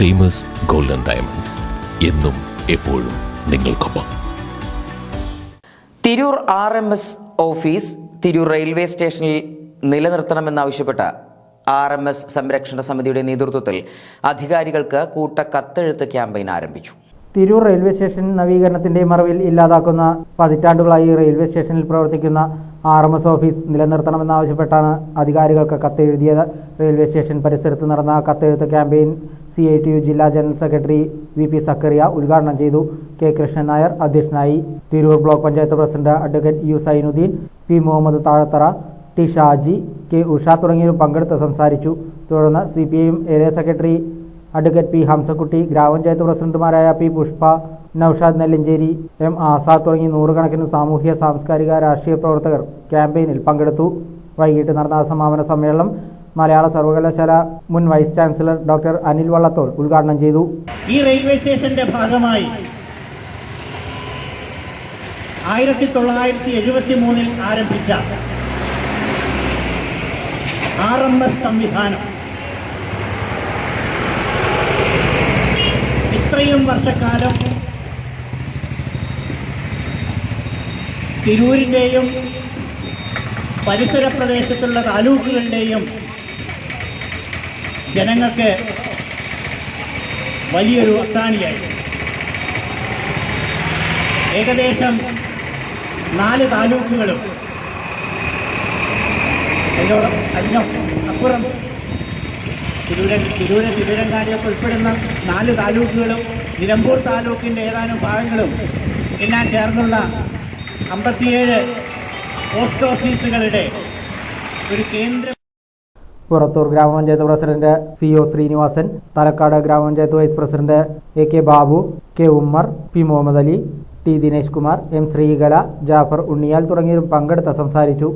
Famous golden diamonds എന്നും എപ്പോഴും നിങ്ങൾക്കൊപ്പം. Tirur R M S office Tirur railway സ്റ്റേഷനിൽ നിലനിർത്തണമെന്നാവശ്യപ്പെട്ട ആർ എം എസ് സംരക്ഷണ സമിതിയുടെ നേതൃത്വത്തിൽ അധികാരികൾക്ക് കൂട്ട കത്തെഴുത്ത് ക്യാമ്പയിൻ ആരംഭിച്ചു. തിരൂർ റെയിൽവേ സ്റ്റേഷൻ നവീകരണത്തിന്റെ മറവിൽ ഇല്ലാതാക്കുന്ന പതിറ്റാണ്ടുകളായി റെയിൽവേ സ്റ്റേഷനിൽ പ്രവർത്തിക്കുന്ന ആർ എം എസ് ഓഫീസ് നിലനിർത്തണമെന്നാവശ്യപ്പെട്ടാണ് അധികാരികൾക്ക് കത്തെഴുതിയത്. റെയിൽവേ സ്റ്റേഷൻ പരിസരത്ത് നടന്ന കത്തെഴുത്ത് campaign C I T U ജില്ലാ general secretary V P Zakariya ഉദ്ഘാടനം ചെയ്തു. കെ കൃഷ്ണൻ നായർ അധ്യക്ഷനായി. Tirur block panchayat president advocate U Sainudheen P Muhammad Thazhathara T Shaji K Usha തുടങ്ങിയവർ പങ്കെടുത്ത് സംസാരിച്ചു. തുടർന്ന് C P M area secretary advocate P Hamzakutty ഗ്രാമപഞ്ചായത്ത് പ്രസിഡന്റുമാരായ പി പുഷ്പ നൌഷാദ് നെല്ലഞ്ചേരി എം ആസാദ് തുടങ്ങി നൂറുകണക്കിന് സാമൂഹ്യ സാംസ്കാരിക രാഷ്ട്രീയ പ്രവർത്തകർ ക്യാമ്പയിനിൽ പങ്കെടുത്തു. വൈകിട്ട് നടന്ന സമാപന സമ്മേളനം മലയാള സർവകലാശാല മുൻ vice chancellor doctor Anil Vallathol ഉദ്ഘാടനം ചെയ്തു. ഈ റെയിൽവേ സ്റ്റേഷന്റെ ഭാഗമായി ആയിരത്തി തൊള്ളായിരത്തി എഴുപത്തി മൂന്നിൽ ആരംഭിച്ച ആർ എം എസ് സംവിധാനം. ഇത്രയും വർഷക്കാലം തിരൂരിന്റെയും പരിസര പ്രദേശത്തുള്ള താലൂക്കുകളുടെയും ജനങ്ങൾക്ക് വലിയൊരു അത്താണിയായി. ഏകദേശം നാല് താലൂക്കുകളും അതിനോട് അതിനോ അപ്പുറം തിരൂര തിരൂര തിരൂരങ്ങാടിയൊക്കെ ഉൾപ്പെടുന്ന നാല് താലൂക്കുകളും നിലമ്പൂർ താലൂക്കിന്റെ ഏതാനും ഭാഗങ്ങളും എല്ലാം ചേർന്നുള്ള അമ്പത്തിയേഴ് പോസ്റ്റ് ഓഫീസുകളുടെ ഒരു കേന്ദ്ര പുറത്തൂർ ഗ്രാമപഞ്ചായത്ത് president C O Sreenivasan Thalakkad ഗ്രാമപഞ്ചായത്ത് vice president A K Babu K Ummer P Muhammad Ali T Dinesh Kumar M Sreekala Jafar Unniyal തുടങ്ങിയവരും പങ്കെടുത്ത് സംസാരിച്ചു.